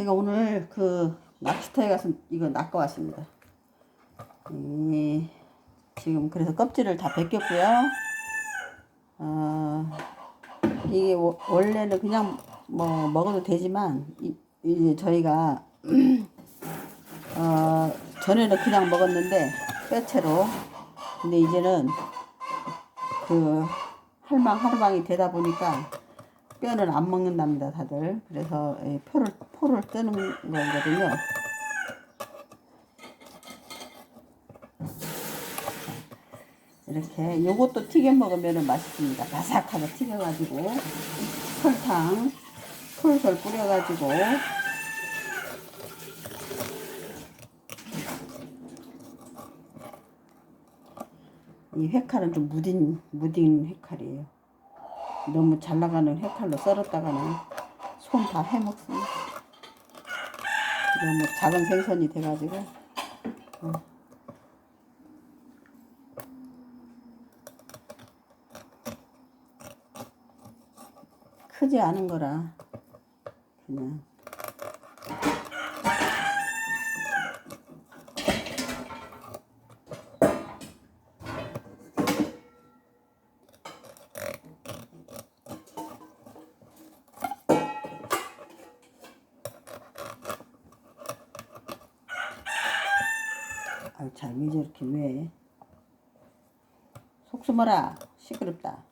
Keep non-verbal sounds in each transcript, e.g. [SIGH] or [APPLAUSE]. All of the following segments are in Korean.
제가 오늘 그 낚시터에 가서 이거 낚아 왔습니다. 이, 지금 그래서 껍질을 다 벗겼고요. 어, 이게 워- 원래는 그냥 뭐 먹어도 되지만 이, 이제 저희가 [CLEARS THROAT] 어, 전에는 그냥 먹었는데 뼈채로 근데 이제는 그 할망 하루방이 되다 보니까 뼈는 안 먹는답니다 다들. 그래서 이 포를 포를 뜨는 거거든요. 이렇게 요것도 튀겨 먹으면 맛있습니다. 바삭하게 튀겨가지고. 설탕 솔솔 뿌려가지고. 이 회칼은 좀 무딘 무딘 회칼이에요. 너무 잘 나가는 회칼로 썰었다가는 손 다 해먹습니다. 너무 작은 생선이 돼가지고 어. 크지 않은 거라 그냥 아유 잘왜 저렇게 왜? 속 숨어라 시끄럽다.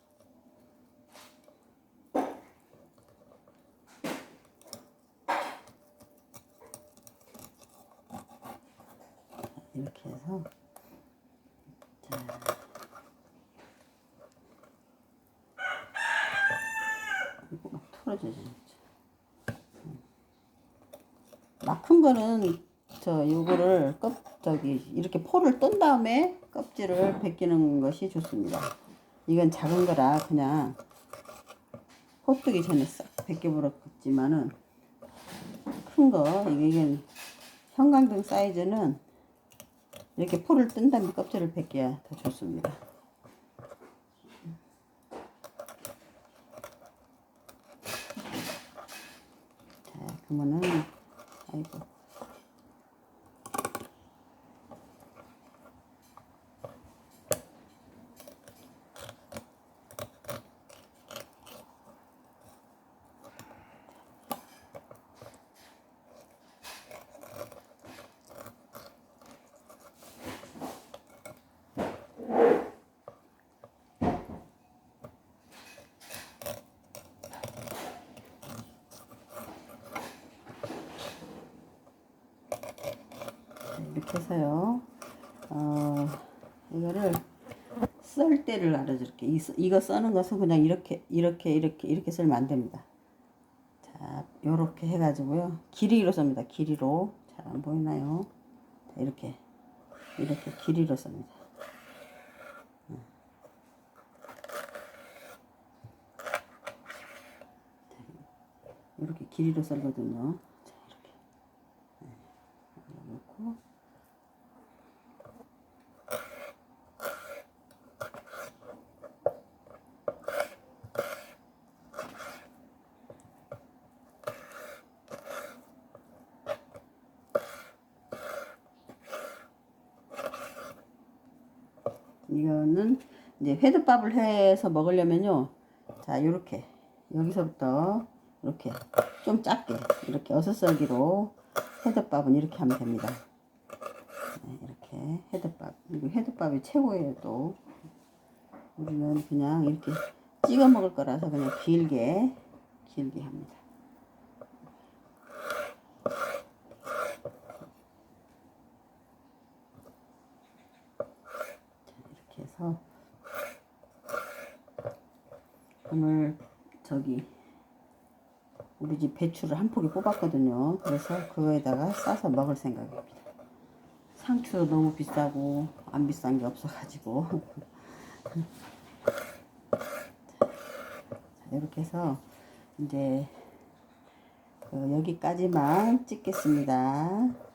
이렇게 해서 자 이거 막 털어져 진짜. 막큰 거는 저 요거를 껍 저기 이렇게 포를 뜬 다음에 껍질을 벗기는 것이 좋습니다. 이건 작은 거라 그냥 포 뜨기 전에 싹 벗겨버렸지만은 큰 거 이게 형광등 사이즈는 이렇게 포를 뜬 다음에 껍질을 벗겨야 더 좋습니다. 자, 그러면은 아이고 이렇게 해서요. 어, 이거를 썰 때를 알아줄게. 이, 이거 써는 것은 그냥 이렇게, 이렇게, 이렇게, 이렇게 썰면 안 됩니다. 자, 요렇게 해가지고요. 길이로 씁니다. 길이로. 잘 안 보이나요? 자, 이렇게. 이렇게 길이로 씁니다. 이렇게 길이로 썰거든요. 자, 이렇게. 네. 놓고 이거는 이제 회덮밥을 해서 먹으려면요. 자, 요렇게 여기서부터 이렇게 좀 작게 이렇게 어슷썰기로 회덮밥은 이렇게 하면 됩니다. 네, 이렇게 회덮밥. 이거 회덮밥이 최고예요, 또. 우리는 그냥 이렇게 찍어 먹을 거라서 그냥 길게 길게 합니다. 해서 오늘 저기 우리 집 배추를 한 포기 뽑았거든요. 그래서 그거에다가 싸서 먹을 생각입니다. 상추도 너무 비싸고 안 비싼 게 없어가지고 자, 이렇게 해서 이제 그 여기까지만 찍겠습니다.